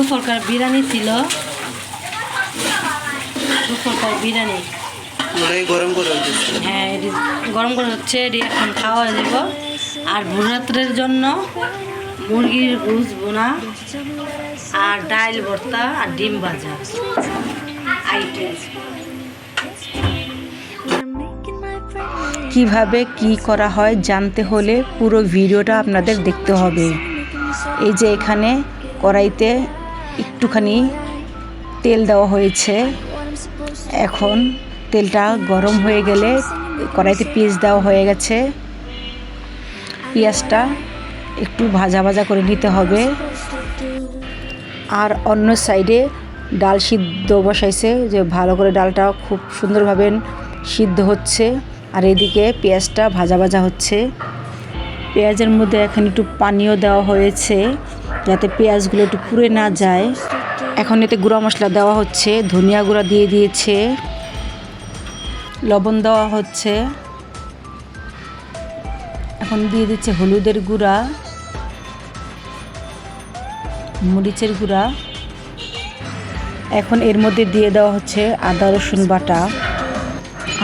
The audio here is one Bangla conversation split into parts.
দুপুরকার বিরিয়ানি ছিল। দুপুরকার বিরিয়ানি। ওটাই গরম করে দিচ্ছি হ্যাঁ এটি গরম করে হচ্ছে এটি এখন খাওয়া যাব। আর ভোররাত্রের জন্য মুরগির গুজ বোনা আর ডাল ভর্তা আর ডিম ভাজা। আইটেম কীভাবে কি করা হয় জানতে হলে পুরো ভিডিওটা আপনাদের দেখতে হবে। এই যে এখানে কড়াইতে একটুখানি তেল দেওয়া হয়েছে। এখন তেলটা গরম হয়ে গেলে কড়াইতে পেঁয়াজ দেওয়া হয়ে গেছে। পেঁয়াজটা একটু ভাজা ভাজা করে নিতে হবে। আর অন্য সাইডে ডাল সিদ্ধ বসাইছে যে ভালো করে ডালটা খুব সুন্দরভাবে সিদ্ধ হচ্ছে। আর এদিকে পেঁয়াজটা ভাজা ভাজা হচ্ছে। পেঁয়াজের মধ্যে এখন একটু পানিও দেওয়া হয়েছে। যাতে পেঁয়াজগুলো একটু পুড়ে না যায়। এখন এতে গুঁড়া মশলা দেওয়া হচ্ছে, ধনিয়া গুঁড়া দিয়ে দিয়েছে, লবণ দেওয়া হচ্ছে। এখন দিয়ে দিচ্ছে হলুদের গুঁড়া, মরিচের গুঁড়া। এখন এর মধ্যে দিয়ে দেওয়া হচ্ছে আদা, রসুন বাটা।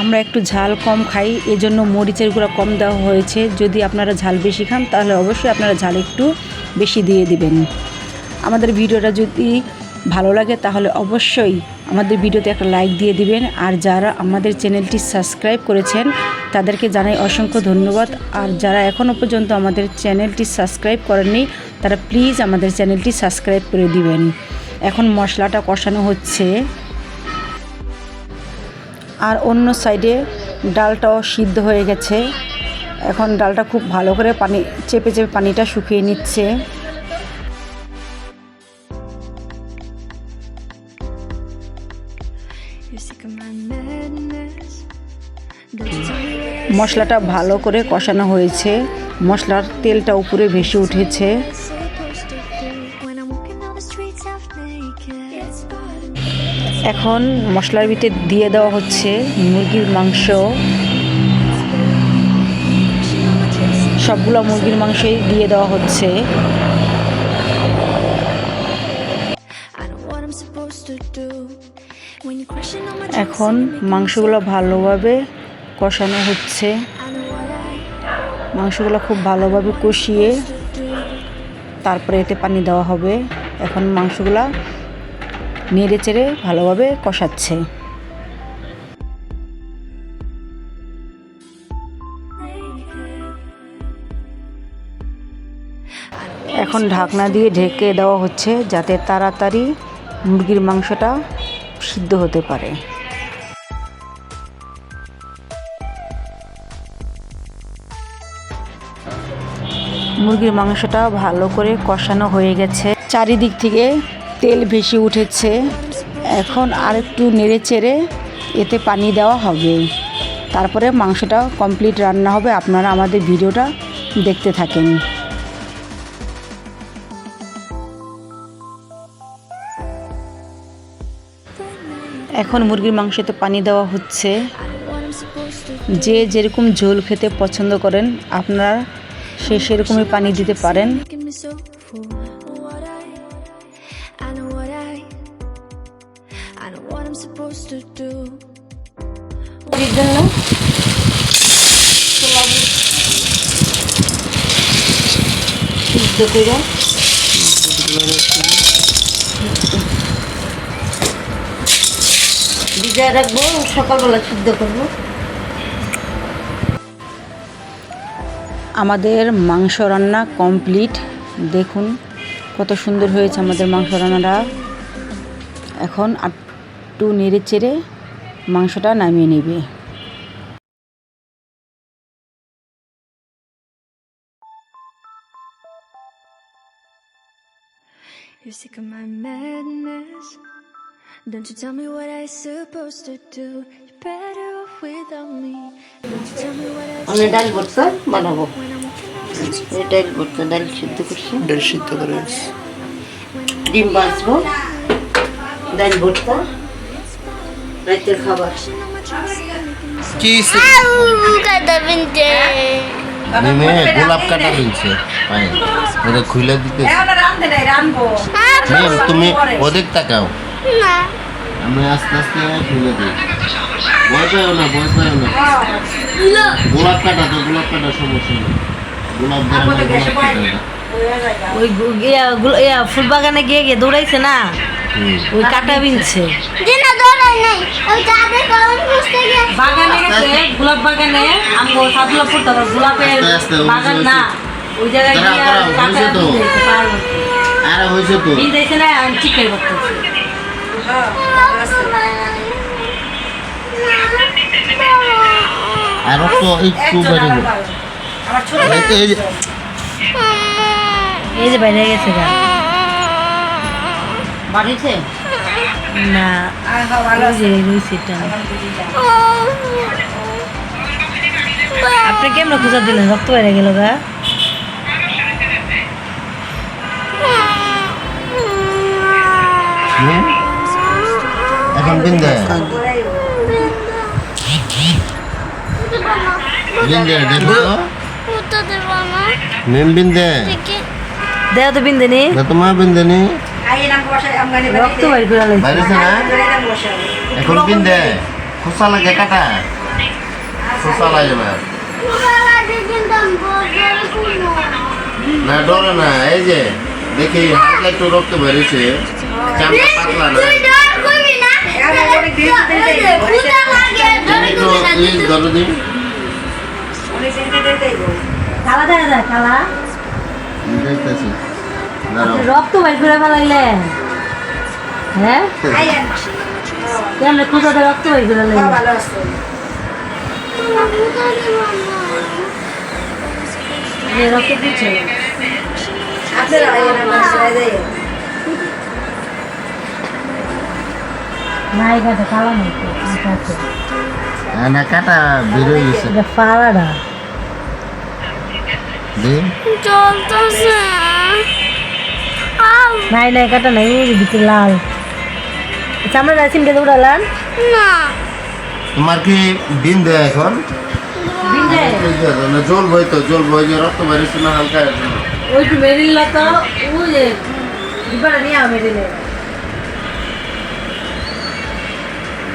আমরা একটু ঝাল কম খাই, এজন্য মরিচের গুঁড়া কম দেওয়া হয়েছে। যদি আপনারা ঝাল বেশি খান, তাহলে অবশ্যই আপনারা ঝাল একটু বেশি দিয়ে দিবেন। আমাদের ভিডিওটা যদি ভালো লাগে তাহলে অবশ্যই আমাদের ভিডিওতে একটা লাইক দিয়ে দিবেন। আর যারা আমাদের চ্যানেলটি সাবস্ক্রাইব করেছেন, তাদেরকে জানাই অসংখ্য ধন্যবাদ। আর যারা এখনও পর্যন্ত আমাদের চ্যানেলটি সাবস্ক্রাইব করেননি, তারা প্লিজ আমাদের চ্যানেলটি সাবস্ক্রাইব করে দিবেন। এখন মশলাটা কষানো হচ্ছে। আর অন্য সাইডে ডালটাও সিদ্ধ হয়ে গেছে। এখন ডালটা খুব ভালো করে পানি, চেপে চেপে পানিটা শুকিয়ে নিচ্ছে। মশলাটা ভালো করে কষানো হয়েছে। মশলার তেলটা উপরে ভেসে উঠেছে। এখন মশলার ভিতরে দিয়ে দেওয়া হচ্ছে মুরগির মাংস। সবগুলো মুরগির মাংসই দিয়ে দেওয়া হচ্ছে। এখন মাংসগুলো ভালোভাবে কষানো হচ্ছে। মাংসগুলো খুব ভালোভাবে কষিয়ে তারপরে এতে পানি দেওয়া হবে। এখন মাংসগুলা নেড়ে চেড়ে ভালোভাবে কষাচ্ছে। এখন ঢাকনা দিয়ে ঢেকে দেওয়া হচ্ছে যাতে তাড়াতাড়ি মুরগির মাংসটা সিদ্ধ হতে পারে। মুরগির মাংসটা ভালো করে কষানো হয়ে গেছে। চারিদিক থেকে তেল ভেসে উঠেছে। এখন আর একটু নেড়ে চেড়ে এতে পানি দেওয়া হবে। তারপরে মাংসটা কমপ্লিট রান্না হবে। আপনারা আমাদের ভিডিওটা দেখতে থাকেন। এখন মুরগির মাংসতে পানি দেওয়া হচ্ছে. যে যেরকম ঝোল খেতে পছন্দ করেন, আপনারা সে সেরকমই পানি দিতে পারেন me so ভিজায় রাখব সকালবেলা সিদ্ধ করব। আমাদের মাংস রান্না কমপ্লিট। দেখুন কত সুন্দর হয়েছে আমাদের মাংস রান্নাটা। এখন একটু নেড়ে চেড়ে মাংসটা নামিয়ে নেবে। You're sick of my madness. Don't you tell me what I supposed to do. You're better off without me. Don't you tell me what I আমি ডাল ভর্তা বানাবো I'm. এই ডাল ভর্তা ডাল সিদ্ধ করছি ডাল সিদ্ধ করে। ডিম বাঁচবো ডাল ভর্তা রাতের খাবার কি গোলাপ কাটা পায়ে ওটা খুলে দিতে তুমি ওদিক তাকাও না। আমি আস্তে আস্তে খুলে দিই। ভয় পাইও না ভয় পাইও না। গোলাপ কাটা তো গোলাপ কাটা সমস্যা নেই। গোলাপ ওই ফুল বাগানে গিয়ে গিয়ে দৌড়াইছে না? ওই কাটা বিনছে। বাগানে গেছে গোলাপ বাগানে। পড়তে গোলাপের বাগান না। ওই জায়গায় দাঁড়াও, গিয়ে দাঁড়াও, কাটা বিনছে পাহাড় মধ্যে। হয়েছে তো। বিনছে না আমি চিকের করতেছি আর তো একটু বেড়ে গেল। এই যে- বাইরে গেছে গা। না রয়েছে আপনি কেমন খোঁজা দিলেন? রক্ত বাইরে গেল গা। হুম? এখন বিন্দে? বিন্দে। দেখো তো উত্তর দেব না। বিন্দে। দেখি তো না। তোমার বিন্দে নি। রক্ত বাইর করে লাইছে না? এখন বিন্দে। খোসা লাগে কাটা। খোসা লাগে না। না ডরে না। এই যে দেখি হালকা একটু রক্ত বেরিয়েছে। চামড়া পাতলা না। রক্ত বাইর করে ফেলাইলেন হ্যাঁ কেমন খুঁজাতে রক্ত বাইর করে রক্ত দিচ্ছে না এই কাছে কালা নেই আচ্ছা আচ্ছা হ্যাঁ, না কাটা বেরোয় গেছে এটা দিন চলতেছে নাই নাই কাটা নাই ভিতরে লাল চামড়া রাখছেন কে দৌড়ালান না তোমার কি দিন দেয় এখন জল বই তো জল বই যে রক্ত না হালকা ওই তো মেরিল তো ওই যে নিয়ে মেরিলে মেরিল না মিলে করবে সাহস করে দেওয়া লাগে তো। আমি তো খালি করছে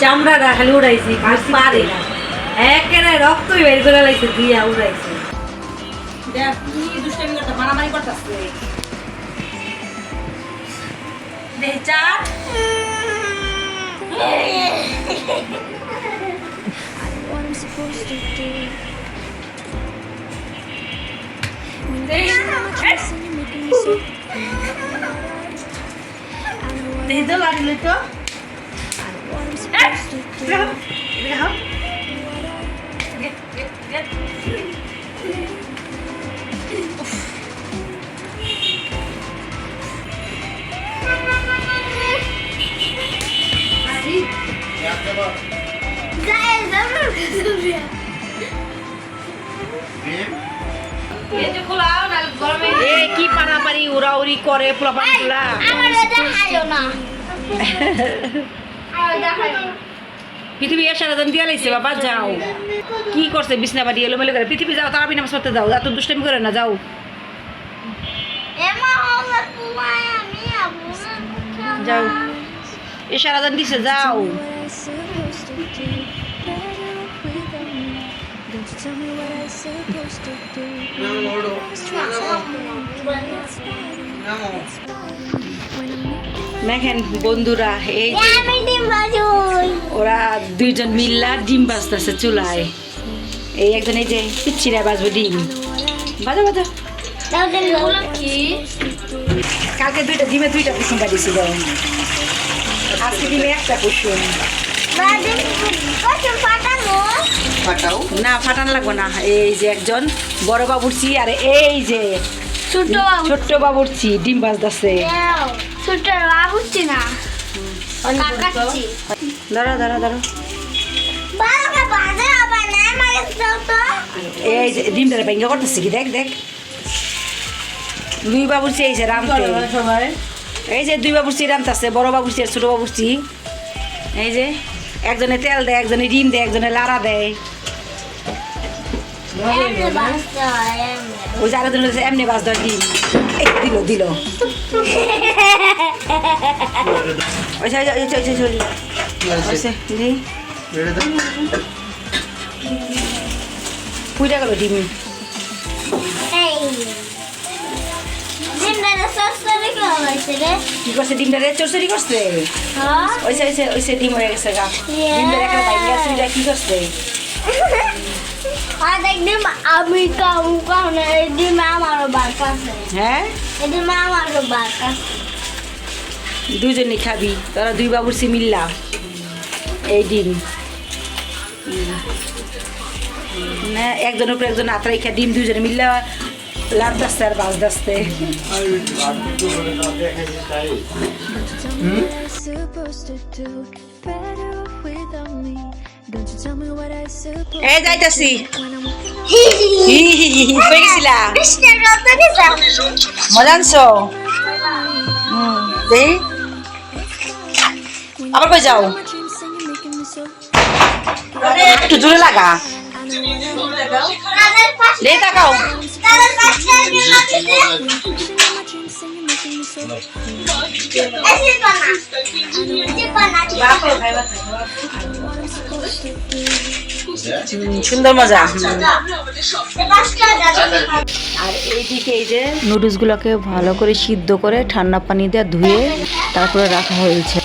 চামড়াটা খালি উড়াইছি পারে না। একেবারে রক্তই বের করে লাইছে দিয়া উড়াইছে। মারামারি করতেছে। দেখ I'm supposed to do. তো লাগলে তো What I'm supposed উড়াউড়ি করে পোলাপানগুলা আমার এটা পৃথিবী এর সারা দিয়া লাইছে বাবা যাও। কি করছে বিছনা বাড়ি এলো মেলে করে? পৃথিবী যাও তারা নামাজ পড়তে যাও এত দুষ্টামি করে না যাও। যাও। এ সারা দিছে যাও। Tell me what I supposed to do. দেখেন বন্ধুরা এই ওরা দুইজন মিল্লা ডিম বাজতেছে চুলায়। এই একজন এই যে পিচ্ছিরা বাজবে ডিম। বাজা বাজা কালকে দুইটা ডিমে দুইটা কুসুম কাটিয়েছিল আজকে ডিমে একটা কুসুম। না ফাটান লাগবে না। এই যে একজন বড় বাবুরচি আর এই যে ছোট্ট বাবুরচি। ডিম বাজতেছে। দাও ছোট বাবুচ্ছি না। দাঁড়া দাঁড়া এই যে ডিমটা ভেঙ্গে করতেছে কি? দেখ দেখ। দুই বাবুরচি এই যে রামতে। এই যে দুই বাবুরচি রামতাছে বড় বাবুরচি আর ছোট বাবুরচি। এই যে একজনে তেল দেয় একজনে ডিম দেয় একজনে লাড়া দেয়। ওই যে আরেকজন বলেছে, এমনি বাস দেওয়া ডিম। এই দিল দিল। পুইটা গেল ডিম। কি করছে? ডিমটা রে চোরচুরি করছে? ওইসে ওইসে ওইসে ডিম হয়ে গেছে গা। ডিমটা একটা বাইরে গেছে কি করছে? একদিন আমি কাউ কাউ না একদিন আমারও বার কাছে হ্যাঁ? একদিন আমারও বার কাছে দুজনে খাবি তোরা দুই বাবুর সি মিল্লা। এই ডিম। না একজনের উপর একজন আত্রাই খা ডিম দুজনে মিল্লা। লাভ দাসতে আর বাস দাসতে supposed to do better off without me. Don't you tell me what I supposed এই যাইতাছি when I'm হয়ে গেছিলা মজা আনছো হুম দেই আবার কই যাও. একটু জোরে লাগা তাকাও। সুন্দর মজা। আর এইদিকে এই যে নুডলসগুলোকে ভালো করে সিদ্ধ করে ঠান্ডা পানি দিয়ে ধুয়ে তারপরে রাখা হয়েছে।